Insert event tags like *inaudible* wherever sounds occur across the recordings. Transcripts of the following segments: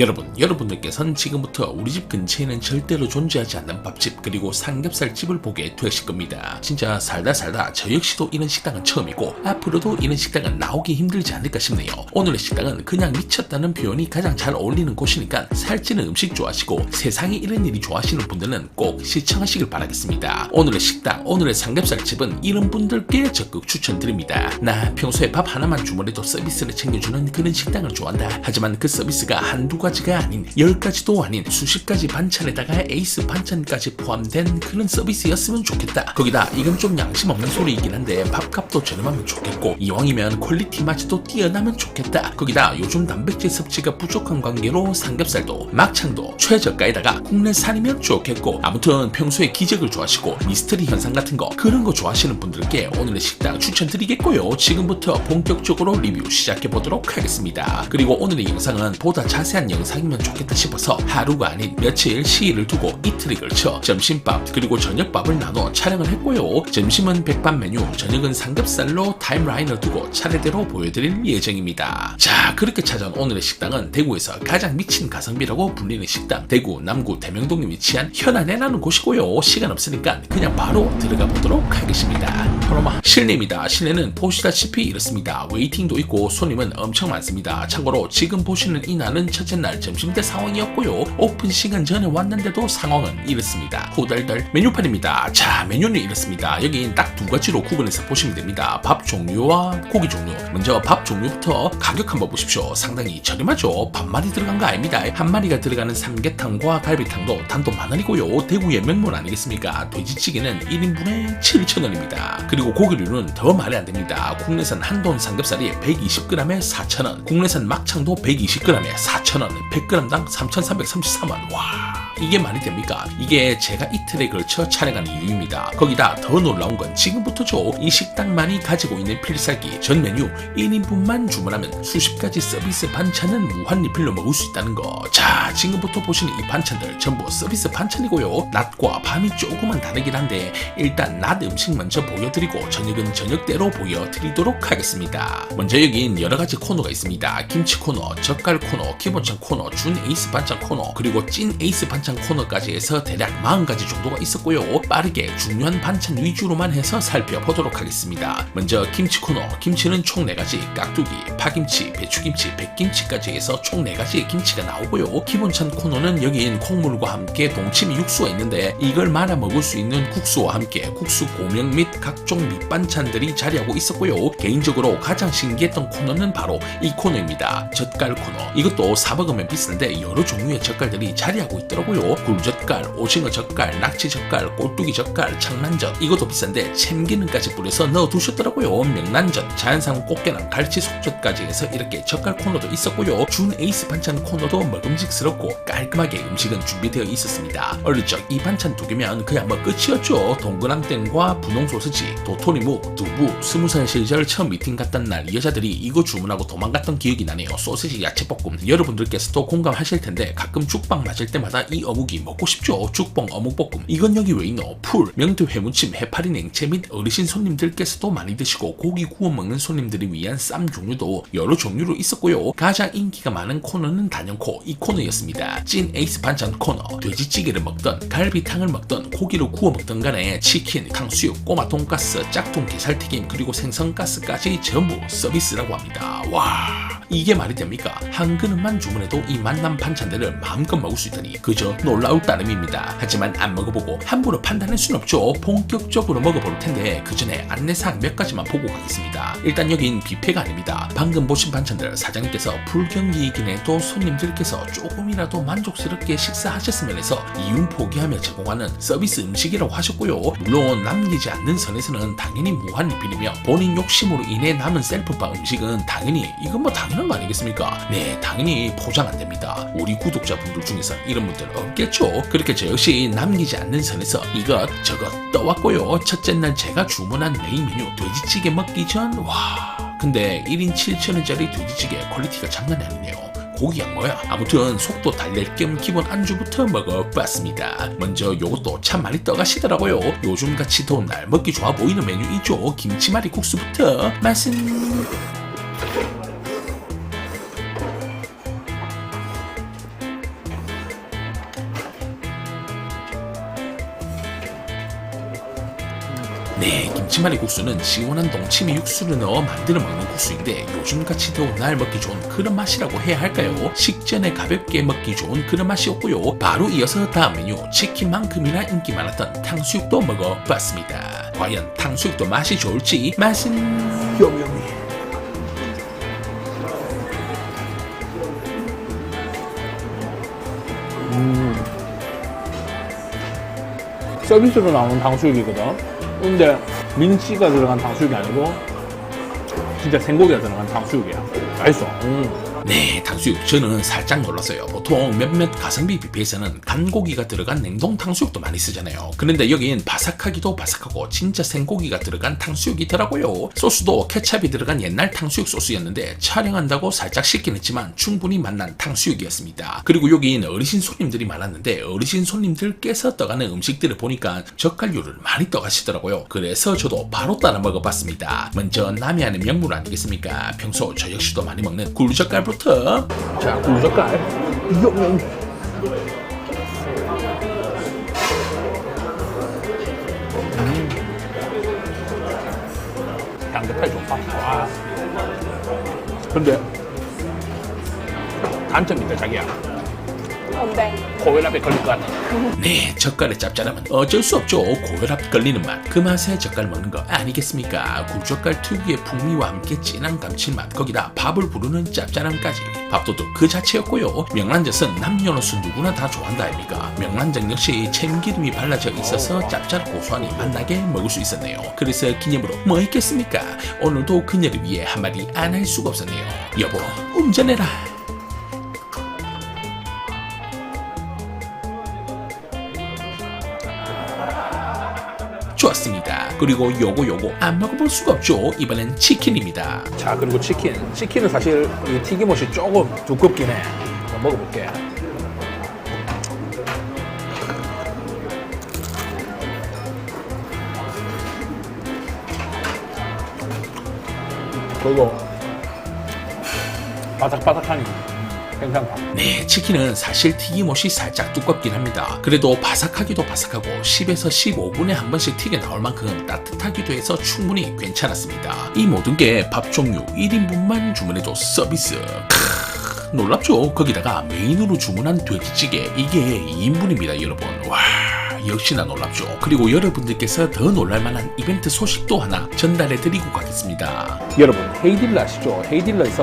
여러분, 여러분들께서는 지금부터 우리 집 근처에는 절대로 존재하지 않는 밥집 그리고 삼겹살 집을 보게 되실 겁니다. 진짜 살다 살다 저 역시도 이런 식당은 처음이고 앞으로도 이런 식당은 나오기 힘들지 않을까 싶네요. 오늘의 식당은 그냥 미쳤다는 표현이 가장 잘 어울리는 곳이니까 살찌는 음식 좋아하시고 세상에 이런 일이 좋아하시는 분들은 꼭 시청하시길 바라겠습니다. 오늘의 식당, 오늘의 삼겹살 집은 이런 분들께 적극 추천드립니다. 나 평소에 밥 하나만 주문해도 서비스를 챙겨주는 그런 식당을 좋아한다. 하지만 그 서비스가 한두 가지 가 아닌 열 가지도 아닌 수십 가지 반찬에다가 에이스 반찬까지 포함된 그런 서비스였으면 좋겠다. 거기다 이건 좀 양심 없는 소리이긴 한데 밥값도 저렴하면 좋겠고 이왕이면 퀄리티마저도 뛰어나면 좋겠다. 거기다 요즘 단백질 섭취가 부족한 관계로 삼겹살도 막창도 최저가에다가 국내산이면 좋겠고 아무튼 평소에 기적을 좋아하시고 미스터리 현상 같은 거 그런 거 좋아하시는 분들께 오늘의 식당 추천드리겠고요. 지금부터 본격적으로 리뷰 시작해 보도록 하겠습니다. 그리고 오늘의 영상은 보다 자세한 영상 이면 좋겠다 싶어서 하루가 아닌 며칠 시일을 두고 이틀에 걸쳐 점심밥 그리고 저녁밥을 나눠 촬영을 했고요. 점심은 백반 메뉴, 저녁은 삼겹살로 타임라인을 두고 차례대로 보여드릴 예정입니다. 자, 그렇게 찾아온 오늘의 식당은 대구에서 가장 미친 가성비라고 불리는 식당 대구 남구 대명동에 위치한 현안에라는 곳이고요. 시간 없으니까 그냥 바로 들어가 보도록 하겠습니다. 그러마 실내입니다. 실내는 보시다시피 이렇습니다. 웨이팅도 있고 손님은 엄청 많습니다. 참고로 지금 보시는 이 날은 첫째 날 점심때 상황이었고요. 오픈 시간 전에 왔는데도 상황은 이렇습니다. 후덜덜 메뉴판입니다. 자 메뉴는 이렇습니다. 여긴 딱 두 가지로 구분해서 보시면 됩니다. 밥 종류와 고기 종류. 먼저 밥 종류부터 가격 한번 보십시오. 상당히 저렴하죠. 반마리 들어간 거 아닙니다. 한 마리가 들어가는 삼계탕과 갈비탕도 단돈 만 원이고요. 대구의 명물 아니겠습니까? 돼지찌개는 1인분에 7,000원입니다. 그리고 고기류는 더 말이 안 됩니다. 국내산 한돈 삼겹살이 120g에 4,000원, 국내산 막창도 120g에 4,000원, 100g당 3,333원. 와. 이게 말이 됩니까? 이게 제가 이틀에 걸쳐 촬영한 이유입니다. 거기다 더 놀라운 건 지금부터죠. 이 식당만이 가지고 있는 필살기 전 메뉴 1인분만 주문하면 수십 가지 서비스 반찬은 무한 리필로 먹을 수 있다는 거. 자, 지금부터 보시는 이 반찬들 전부 서비스 반찬이고요. 낮과 밤이 조금은 다르긴 한데 일단 낮 음식 먼저 보여드리고 저녁은 저녁대로 보여드리도록 하겠습니다. 먼저 여긴 여러 가지 코너가 있습니다. 김치 코너, 젓갈 코너, 기본찬 코너, 준 에이스 반찬 코너, 그리고 찐 에이스 반찬 코너까지 해서 대략 40가지 정도가 있었고요. 빠르게 중요한 반찬 위주로만 해서 살펴보도록 하겠습니다. 먼저 김치 코너, 김치는 총 4가지, 깍두기, 파김치, 배추김치, 백김치까지 해서 총 4가지의 김치가 나오고요. 기본찬 코너는 여기엔 콩물과 함께 동치미 육수가 있는데 이걸 말아 먹을 수 있는 국수와 함께 국수 고명 및 각종 밑반찬들이 자리하고 있었고요. 개인적으로 가장 신기했던 코너는 바로 이 코너입니다. 젓갈 코너. 이것도 사먹으면 비싼데 여러 종류의 젓갈들이 자리하고 있더라고요. 굴젓갈, 오징어 젓갈, 낙지 젓갈, 꼴뚜기 젓갈, 창란젓. 이것도 비싼데 참기름까지 뿌려서 넣어 두셨더라고요. 명란젓, 자연산 꽃게랑 갈치 속젓까지 해서 이렇게 젓갈 코너도 있었고요. 준 에이스 반찬 코너도 먹음직스럽고 깔끔하게 음식은 준비되어 있었습니다. 적이 반찬 두 개면 그냥 뭐 끝이었죠. 동그랑땡과 분홍 소시지, 도토리묵, 두부, 스무 살 시절 처음 미팅 갔던 날 여자들이 이거 주문하고 도망갔던 기억이 나네요. 소시지 야채볶음. 여러분들께서도 공감하실 텐데 가끔 죽빵 맞을 때마다 이 어묵이 먹고 싶죠. 죽뽕 어묵볶음. 이건 여기 왜 있노? 풀, 명태 회무침, 해파리 냉채 및 어르신 손님들께서도 많이 드시고 고기 구워 먹는 손님들을 위한 쌈 종류도 여러 종류로 있었고요. 가장 인기가 많은 코너는 단연코 이 코너였습니다. 찐 에이스 반찬 코너. 돼지찌개를 먹던 갈비탕을 먹던 고기를 구워 먹던 간에 치킨, 탕수육, 꼬마 돈가스, 짝퉁 게살튀김 그리고 생선가스까지 전부 서비스라고 합니다. 와 이게 말이 됩니까? 한 그릇만 주문해도 이 만남 반찬들을 마음껏 먹을 수 있다니 그저 놀라울 따름입니다. 하지만 안 먹어보고 함부로 판단할 순 없죠. 본격적으로 먹어볼 텐데 그 전에 안내사항 몇 가지만 보고 가겠습니다. 일단 여긴 뷔페가 아닙니다. 방금 보신 반찬들 사장님께서 불경기이긴 해도 손님들께서 조금이라도 만족스럽게 식사하셨으면 해서 이윤 포기하며 제공하는 서비스 음식이라고 하셨고요. 물론 남기지 않는 선에서는 당연히 무한 리필이며 본인 욕심으로 인해 남은 셀프바 음식은 당연히 이건 뭐 당연한 거 아니겠습니까? 네, 당연히 포장 안 됩니다. 우리 구독자분들 중에서 이런 분들 없겠죠. 그렇게 저 역시 남기지 않는 선에서 이것 저것 떠왔고요. 첫째 날 제가 주문한 메인 메뉴 돼지찌개 먹기 전 와. 근데 1인 7천원짜리 돼지찌개 퀄리티가 장난이 아니네요. 고기가 뭐야? 아무튼 속도 달랠 겸 기본 안주부터 먹어봤습니다. 먼저 요것도 참 많이 떠가시더라고요. 요즘같이 더운 날 먹기 좋아 보이는 메뉴이죠. 김치말이 국수부터 맛은 네, 김치말이 국수는 시원한 동치미 육수를 넣어 만들어 먹는 국수인데 요즘같이 더운 날 먹기 좋은 그런 맛이라고 해야 할까요? 식전에 가볍게 먹기 좋은 그런 맛이었고요. 바로 이어서 다음 메뉴 치킨만큼이나 인기 많았던 탕수육도 먹어봤습니다. 과연 탕수육도 맛이 좋을지 맛은 여명이. 음. 서비스로 나오는 탕수육이거든. 근데 민치가 들어간 탕수육이 아니고 진짜 생고기가 들어간 탕수육이야. 맛있어. 음. 네, 탕수육 저는 살짝 놀랐어요. 보통 몇몇 가성비 뷔페에서는 간고기가 들어간 냉동 탕수육도 많이 쓰잖아요. 그런데 여긴 바삭하기도 바삭하고 진짜 생고기가 들어간 탕수육이더라고요. 소스도 케찹이 들어간 옛날 탕수육 소스였는데 촬영한다고 살짝 식긴 했지만 충분히 맛난 탕수육이었습니다. 그리고 여긴 어르신 손님들이 많았는데 어르신 손님들께서 떠가는 음식들을 보니까 젓갈류를 많이 떠가시더라고요. 그래서 저도 바로 따라 먹어봤습니다. 먼저 남이 하는 명물 아니겠습니까? 평소 저 역시도 많이 먹는 굴젓갈부터 자, 굴젓갈. 여명이. 음. 양대파이 좋다. 와. 근데 단점이 있다, 자기야. 뭔데? 고혈압에 걸릴 것 같아. 네, 젓갈의 짭짤함은 어쩔 수 없죠. 고혈압 걸리는 맛. 그 맛에 젓갈 먹는 거 아니겠습니까? 굴젓갈 특유의 풍미와 함께 진한 감칠맛, 거기다 밥을 부르는 짭짤함까지. 밥도둑 그 자체였고요. 명란젓은 남녀노소 누구나 다 좋아한다 아닙니까? 명란젓 역시 참기름이 발라져 있어서 짭짤 고소하니 맛나게 먹을 수 있었네요. 그래서 기념으로 뭐 있겠습니까? 오늘도 그녀를 위해 한마디 안 할 수가 없었네요. 여보, 운전해라. 그리고 요거 요거 안 먹어볼 수가 없죠. 이번엔 치킨입니다. 자, 그리고 치킨. 치킨은 사실 이 튀김옷이 조금 두껍긴 해. 한번 먹어볼게. 그리고 바삭바삭하니 괜찮다. 네, 치킨은 사실 튀김옷이 살짝 두껍긴 합니다. 그래도 바삭하기도 바삭하고 10에서 15분에 한 번씩 튀겨 나올 만큼 따뜻하기도 해서 충분히 괜찮았습니다. 이 모든 게 밥 종류 1인분만 주문해도 서비스. 크으, 놀랍죠? 거기다가 메인으로 주문한 돼지찌개 이게 2인분입니다, 여러분. 와. 역시나 놀랍죠. 그리고 여러분들께서 더 놀랄만한 이벤트 소식도 하나 전달해 드리고 가겠습니다. 여러분 헤이딜러 아시죠? 헤이딜러에서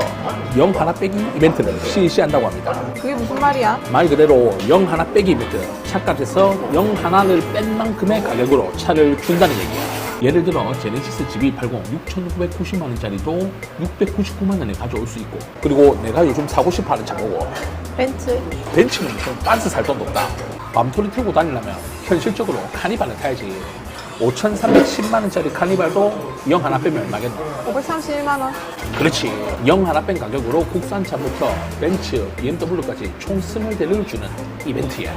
영 하나 빼기 이벤트를 실시한다고 합니다. 그게 무슨 말이야? 말 그대로 영 하나 빼기 이벤트 차값에서 영 하나를 뺀 만큼의 가격으로 차를 준다는 얘기야 예를 들어 제네시스 GB80 6,990만 원짜리도 699만 원에 가져올 수 있고 그리고 내가 요즘 사고 싶어 하는 차 보고 벤츠. 벤츠는 좀 빤스 살 돈도 없다 밤토리 틀고 다니려면 현실적으로 카니발을 타야지 5,310만 원짜리 카니발도 영 하나 빼면 얼마겠노? 531만 원. 그렇지. 영 하나 뺀 가격으로 국산차부터 벤츠, BMW까지 총 20대를 주는 이벤트야.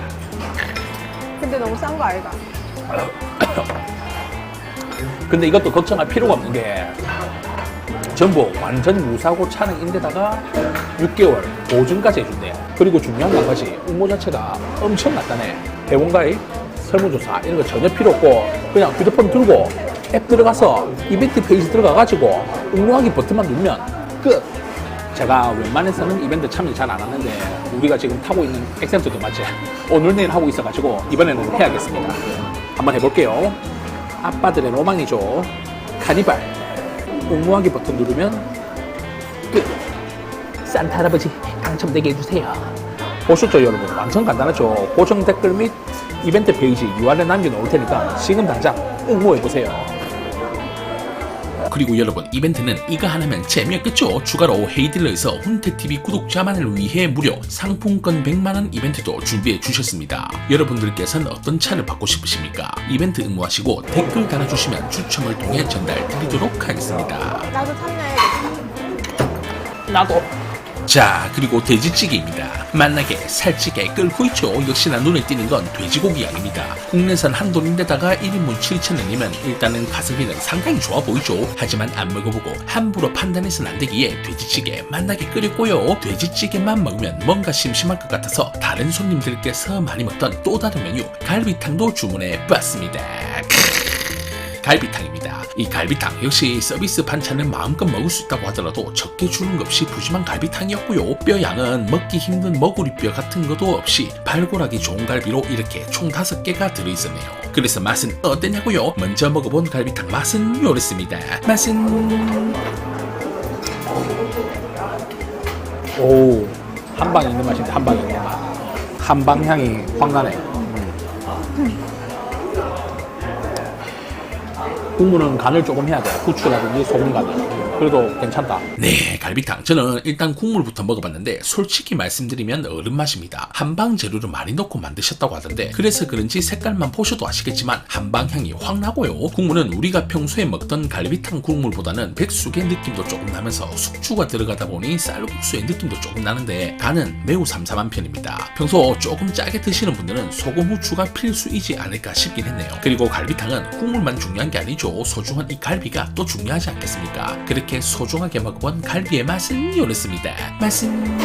근데 너무 싼 거 아이가? *coughs* 근데 이것도 걱정할 필요가 없는 게 전부 완전 무사고 차량인데다가 6개월 보증까지 해준대. 그리고 중요한 건 것이 응모 자체가 엄청 간단해. 회원가입, 설문조사 이런 거 전혀 필요 없고 그냥 휴대폰 들고 앱 들어가서 이벤트 페이지 들어가가지고 응모하기 버튼만 누르면 끝. 제가 웬만해서는 이벤트 참여 잘 안 하는데 우리가 지금 타고 있는 엑센트도 맞지? 오늘 내일 하고 있어가지고 이번에는 해야겠습니다. 한번 해볼게요. 아빠들의 로망이죠. 카니발. 응모하기 버튼 누르면 끝. 산타 할아버지 당첨되게 해주세요. 보셨죠 여러분? 완전 간단하죠. 고정 댓글 및 이벤트 페이지 URL 남겨놓을 테니까 지금 당장 응모해보세요. 그리고 여러분 이벤트는 이거 하나면 재미없겠죠? 추가로 헤이딜러에서 훈태TV 구독자만을 위해 무료 상품권 100만원 이벤트도 준비해 주셨습니다. 여러분들께서는 어떤 차를 받고 싶으십니까? 이벤트 응모하시고 댓글 달아주시면 추첨을 통해 전달 드리도록 하겠습니다. 나도 탐내야겠다. 나도 자 그리고 돼지찌개입니다. 맛나게 살찌게 끓고 있죠. 역시나 눈에 띄는 건 돼지고기 양입니다. 국내산 한돈인데다가 1인분 7,000원이면 일단은 가성비는 상당히 좋아 보이죠. 하지만 안 먹어보고 함부로 판단해서는 안 되기에 돼지찌개 맛나게 끓였고요. 돼지찌개만 먹으면 뭔가 심심할 것 같아서 다른 손님들께서 많이 먹던 또 다른 메뉴 갈비탕도 주문해 봤습니다. 갈비탕입니다. 이 갈비탕 역시 서비스 반찬을 마음껏 먹을 수 있다고 하더라도 적게 주는 것 없이 푸짐한 갈비탕이었고요. 뼈 양은 먹기 힘든 머구리뼈 같은 것도 없이 발골하기 좋은 갈비로 이렇게 총 다섯 개가 들어있었네요. 그래서 맛은 어땠냐고요? 먼저 먹어본 갈비탕 맛은 요랬습니다. 맛은 오, 한 방에 있는 맛인데 한 방에 있는 맛. 한방 향이 확 나네. 국물은 간을 조금 해야 돼. 후추라든지 소금 간을. 그래도 괜찮다. 네, 갈비탕. 저는 일단 국물부터 먹어봤는데 솔직히 말씀드리면 어른 맛입니다. 한방 재료를 많이 넣고 만드셨다고 하던데 그래서 그런지 색깔만 보셔도 아시겠지만 한방 향이 확 나고요. 국물은 우리가 평소에 먹던 갈비탕 국물보다는 백숙의 느낌도 조금 나면서 숙주가 들어가다 보니 쌀국수의 느낌도 조금 나는데 간은 매우 삼삼한 편입니다. 평소 조금 짜게 드시는 분들은 소금 후추가 필수이지 않을까 싶긴 했네요. 그리고 갈비탕은 국물만 중요한 게 아니죠. 소중한 이 갈비가 또 중요하지 않겠습니까? 그렇게 소중하게 먹어본 갈비의 맛은 요랬습니다. 맛은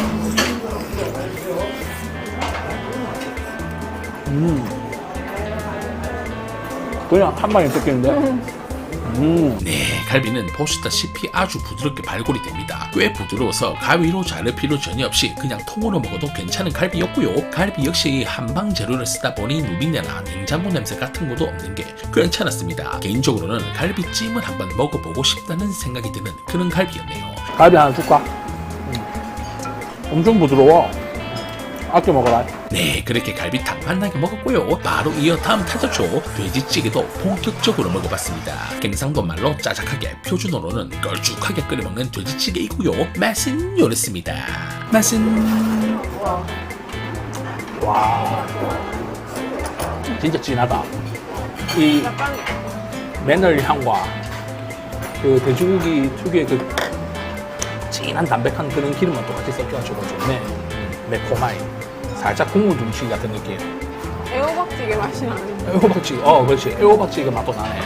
그냥 한 방에 뜯기는데. 음, 네, 갈비는 보시다시피 아주 부드럽게 발골이 됩니다. 꽤 부드러워서 가위로 자를 필요 전혀 없이 그냥 통으로 먹어도 괜찮은 갈비였고요. 갈비 역시 한방 재료를 쓰다 보니 누린내나 냉장고 냄새 같은 것도 없는 게 괜찮았습니다. 개인적으로는 갈비찜을 한번 먹어보고 싶다는 생각이 드는 그런 갈비였네요. 갈비 하나 줄까? 음. 엄청 부드러워. 아껴 먹어라. 네, 그렇게 갈비탕 만나게 먹었고요. 바로 이어 다음 타자초 돼지찌개도 본격적으로 먹어봤습니다. 경상도 말로 짜작하게, 표준어로는 걸쭉하게 끓여 먹는 돼지찌개이고요. 맛은 요랬습니다. 맛은 와. 진짜 진하다. 이 매늘 향과 그 돼지고기 특유의 그 진한 담백한 그런 기름만 똑같이 섞여가지고 좋네. 음, 매콤하이. 살짝 국물 둥치기 같은 느낌. 애호박찌개 맛이 나는데. 애호박찌개, 어, 그렇지. 애호박찌개 맛도 나네.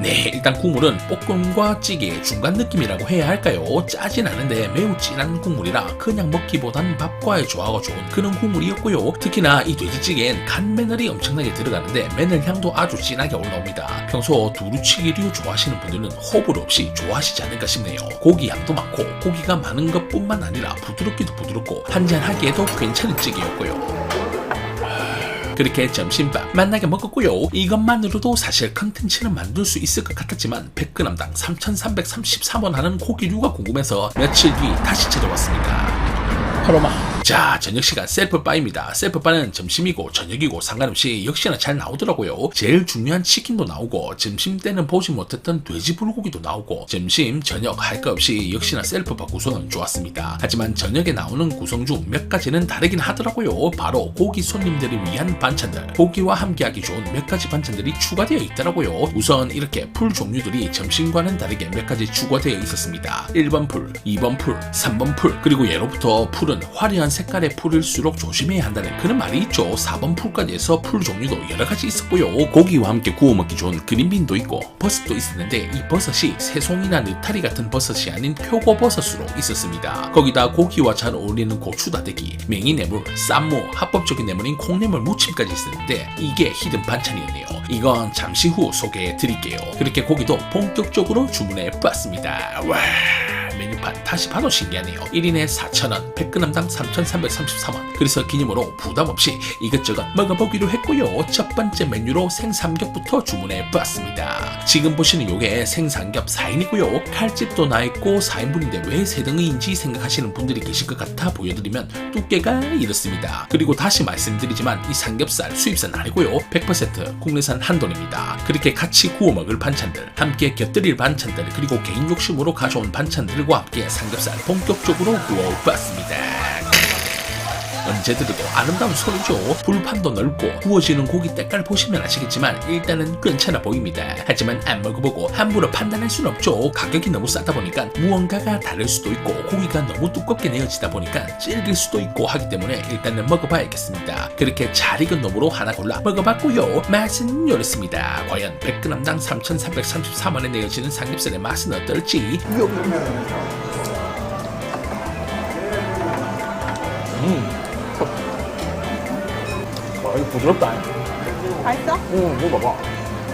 네, 일단 국물은 볶음과 찌개의 중간 느낌이라고 해야 할까요? 짜진 않은데 매우 진한 국물이라 그냥 먹기보단 밥과의 조화가 좋은 그런 국물이었고요. 특히나 이 돼지찌개엔 간 매늘이 엄청나게 들어가는데 매늘 향도 아주 진하게 올라옵니다. 평소 두루치기류 좋아하시는 분들은 호불호 없이 좋아하시지 않을까 싶네요. 고기 양도 많고 고기가 많은 것뿐만 아니라 부드럽기도 부드럽고 한잔하기에도 괜찮은 찌개였고요. 그렇게 점심밥 만나게 먹었고요. 이것만으로도 사실 컨텐츠는 만들 수 있을 것 같았지만 100g당 3,333원 하는 고기류가 궁금해서 며칠 뒤 다시 찾아왔습니다. 파로마. 자, 저녁 시간 셀프 바입니다. 셀프 바는 점심이고 저녁이고 상관없이 역시나 잘 나오더라고요. 제일 중요한 치킨도 나오고 점심 때는 보지 못했던 돼지 불고기도 나오고 점심, 저녁 할거 없이 역시나 셀프 바 구성은 좋았습니다. 하지만 저녁에 나오는 구성 중 몇 가지는 다르긴 하더라고요. 바로 고기 손님들을 위한 반찬들, 고기와 함께하기 좋은 몇 가지 반찬들이 추가되어 있더라고요. 우선 이렇게 풀 종류들이 점심과는 다르게 몇 가지 추가되어 있었습니다. 1번 풀, 2번 풀, 3번 풀, 그리고 예로부터 풀은 화려한 색깔의 풀일수록 조심해야 한다는 그런 말이 있죠. 4번 풀까지 해서 풀 종류도 여러 가지 있었고요. 고기와 함께 구워 먹기 좋은 그린빈도 있고 버섯도 있었는데 이 버섯이 새송이나 느타리 같은 버섯이 아닌 표고버섯으로 있었습니다. 거기다 고기와 잘 어울리는 고추다대기, 맹이뇌물, 쌈무, 합법적인 뇌물인 콩뇌물 무침까지 있었는데 이게 히든 반찬이었네요. 이건 잠시 후 소개해 드릴게요. 그렇게 고기도 본격적으로 주문해 봤습니다. 와. 메뉴판 다시 봐도 신기하네요. 1인에 4,000원, 100g당 3,333원. 그래서 기념으로 부담 없이 이것저것 먹어보기로 했고요. 첫 번째 메뉴로 생삼겹부터 주문해 봤습니다. 지금 보시는 요게 생삼겹 4인이고요. 칼집도 나있고 4인분인데 왜 3등이인지 생각하시는 분들이 계실 것 같아 보여드리면 두께가 이렇습니다. 그리고 다시 말씀드리지만 이 삼겹살 수입산 아니고요. 100% 국내산 한돈입니다. 그렇게 같이 구워 먹을 반찬들, 함께 곁들일 반찬들, 그리고 개인 욕심으로 가져온 반찬들과 함께 삼겹살 본격적으로 구워봤습니다. 언제 들어도 아름다운 소리죠. 불판도 넓고 구워지는 고기 때깔 보시면 아시겠지만 일단은 괜찮아 보입니다. 하지만 안 먹어보고 함부로 판단할 순 없죠. 가격이 너무 싸다 보니까 무언가가 다를 수도 있고 고기가 너무 두껍게 내어지다 보니까 질길 수도 있고 하기 때문에 일단은 먹어봐야겠습니다. 그렇게 잘 익은 놈으로 하나 골라 먹어봤고요. 맛은 요랬습니다. 과연 100g당 3,333원에 내어지는 삼겹살의 맛은 어떨지 음. 와, 이거 부드럽다. 맛있어? 응, 먹어봐.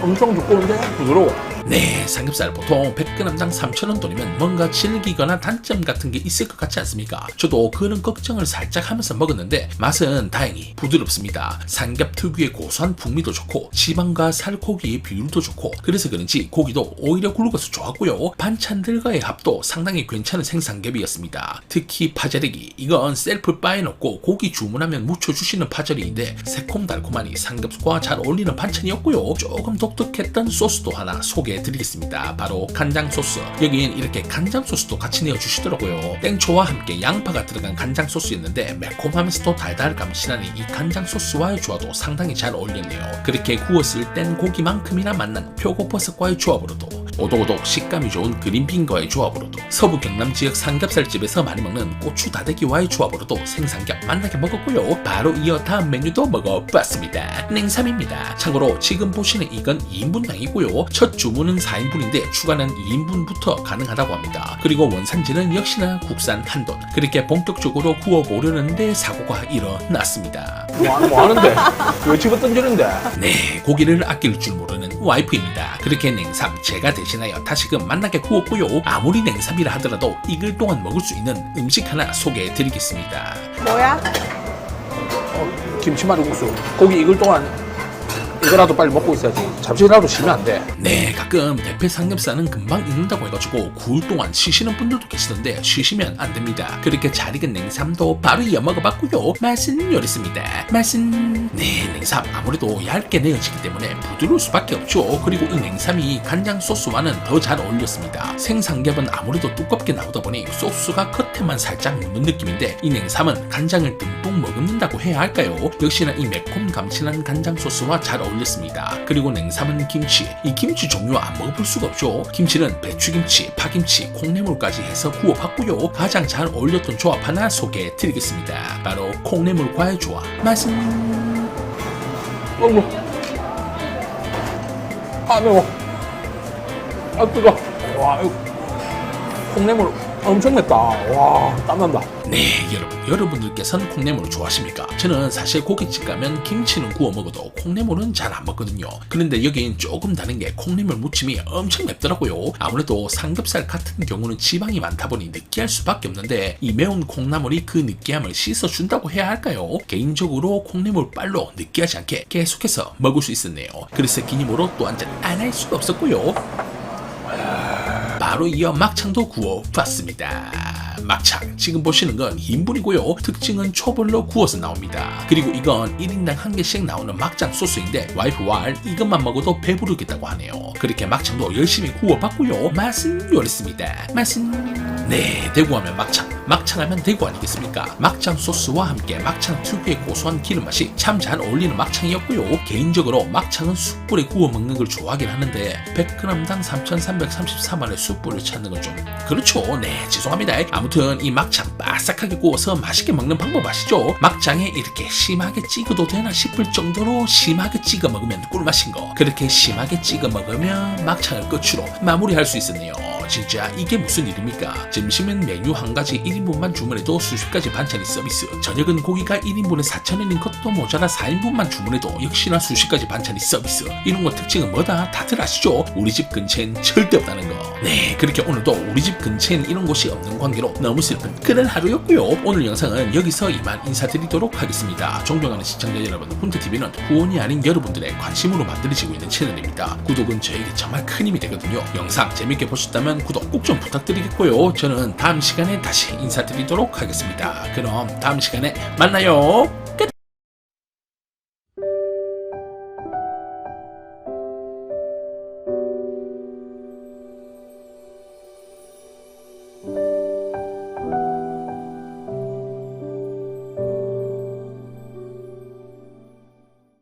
엄청 두꺼운데 부드러워. 네, 삼겹살 보통 100g당 3,000원 돈이면 뭔가 질기거나 단점 같은 게 있을 것 같지 않습니까? 저도 그런 걱정을 살짝 하면서 먹었는데 맛은 다행히 부드럽습니다. 삼겹 특유의 고소한 풍미도 좋고 지방과 살코기의 비율도 좋고 그래서 그런지 고기도 오히려 굵어서 좋았고요. 반찬들과의 합도 상당히 괜찮은 생삼겹이었습니다. 특히 파절이기 이건 셀프 바에 넣고 고기 주문하면 묻혀주시는 파절이인데 새콤달콤하니 삼겹과 잘 어울리는 반찬이었고요. 조금 독특했던 소스도 하나 소개 해 드리겠습니다. 바로 간장 소스. 여긴 이렇게 간장 소스도 같이 내어 주시더라고요. 땡초와 함께 양파가 들어간 간장 소스였는데 매콤하면서도 달달감 진하니 이 간장 소스와의 조화도 상당히 잘 어울렸네요. 그렇게 구웠을 땐 고기만큼이나 맛난 표고버섯과의 조합으로도 오독오독 식감이 좋은 그린빈과의 조합으로도 서부 경남 지역 삼겹살집에서 많이 먹는 고추 다대기와의 조합으로도 생삼겹 맛나게 먹었고요. 바로 이어 다음 메뉴도 먹어봤습니다. 냉삼입니다. 참고로 지금 보시는 이건 2인분당이고요. 첫 주문 은 4인분인데 추가는 2인분부터 가능하다고 합니다. 그리고 원산지는 역시나 국산 한돈. 그렇게 본격적으로 구워보려는데 사고가 일어났습니다. 뭐, 하는- 뭐 하는데? 왜 집어 던지는데? 네, 고기를 아낄 줄 모르는 와이프입니다. 그렇게 냉삼 제가 대신하여 다시금 맛나게 구웠고요. 아무리 냉삼이라 하더라도 익을 동안 먹을 수 있는 음식 하나 소개해 드리겠습니다. 뭐야? 김치말이국수. 고기 익을 동안 이거라도 빨리 먹고 있어야지. 잠시라도 쉬면 안 돼. 네, 가끔 대패 삼겹살은 금방 익는다고 해가지고 구울 동안 쉬시는 분들도 계시던데 쉬시면 안 됩니다. 그렇게 잘 익은 냉삼도 바로 이어 먹어봤고요. 맛은 요랬습니다. 맛은 네, 냉삼 아무래도 얇게 내어지기 때문에 부드러울 수밖에 없죠. 그리고 이 냉삼이 간장 소스와는 더 잘 어울렸습니다. 생삼겹은 아무래도 두껍게 나오다 보니 소스가 겉에만 살짝 묻는 느낌인데 이 냉삼은 간장을 듬뿍 머금는다고 해야 할까요? 역시나 이 매콤 감칠한 간장 소스와 잘 어울 렸습니다. 그리고 냉삼은 김치. 이 김치 종류 안 먹어볼 수가 없죠. 김치는 배추김치, 파김치, 콩나물까지 해서 구워봤고요. 가장 잘 어울렸던 조합 하나 소개해 드리겠습니다. 바로 콩나물과의 조합. 맛은 어머. 아, 매워. 아, 뜨거. 와, 콩나물 엄청 맵다. 와, 땀난다. 네, 여러분. 여러분들께서는 콩나물 좋아하십니까? 저는 사실 고깃집 가면 김치는 구워 먹어도 콩나물은 잘 안 먹거든요. 그런데 여긴 조금 다른 게 콩나물 무침이 엄청 맵더라고요. 아무래도 삼겹살 같은 경우는 지방이 많다 보니 느끼할 수밖에 없는데 이 매운 콩나물이 그 느끼함을 씻어준다고 해야 할까요? 개인적으로 콩나물 빨로 느끼하지 않게 계속해서 먹을 수 있었네요. 그래서 기님으로 또 한 잔 안 할 수가 없었고요. 바로 이어 막창도 구워봤습니다. 막창 지금 보시는 건 인분이고요. 특징은 초벌로 구워서 나옵니다. 그리고 이건 1인당 한 개씩 나오는 막창 소스인데 와이프와 이것만 먹어도 배부르겠다고 하네요. 그렇게 막창도 열심히 구워봤고요. 맛은 요랬습니다. 맛은 네 대구하면 막창 막창하면 대구 아니겠습니까? 막창 소스와 함께 막창 특유의 고소한 기름 맛이 참 잘 어울리는 막창이었고요. 개인적으로 막창은 숯불에 구워 먹는 걸 좋아하긴 하는데 100g당 3,334원의 숯 불을 찾는 건 좀 그렇죠. 네 죄송합니다. 아무튼 이 막창 바삭하게 구워서 맛있게 먹는 방법 아시죠? 막창에 이렇게 심하게 찍어도 되나 싶을 정도로 심하게 찍어 먹으면 꿀맛인 거. 그렇게 심하게 찍어 먹으면 막창을 끝으로 마무리할 수 있었네요. 진짜 이게 무슨 일입니까? 점심은 메뉴 한 가지 1인분만 주문해도 수십 가지 반찬이 서비스. 저녁은 고기가 1인분에 4,000원인 것도 모자라 4인분만 주문해도 역시나 수십 가지 반찬이 서비스. 이런 거 특징은 뭐다? 다들 아시죠? 우리 집 근처엔 절대 없다는 거. 네, 그렇게 오늘도 우리 집 근처엔 이런 곳이 없는 관계로 너무 슬픈 그런 하루였고요. 오늘 영상은 여기서 이만 인사드리도록 하겠습니다. 존경하는 시청자 여러분, 훈트TV는 후원이 아닌 여러분들의 관심으로 만들어지고 있는 채널입니다. 구독은 저에게 정말 큰 힘이 되거든요. 영상 재밌게 보셨다면 구독 꼭 좀 부탁드리겠고요. 저는 다음 시간에 다시 인사드리도록 하겠습니다. 그럼 다음 시간에 만나요.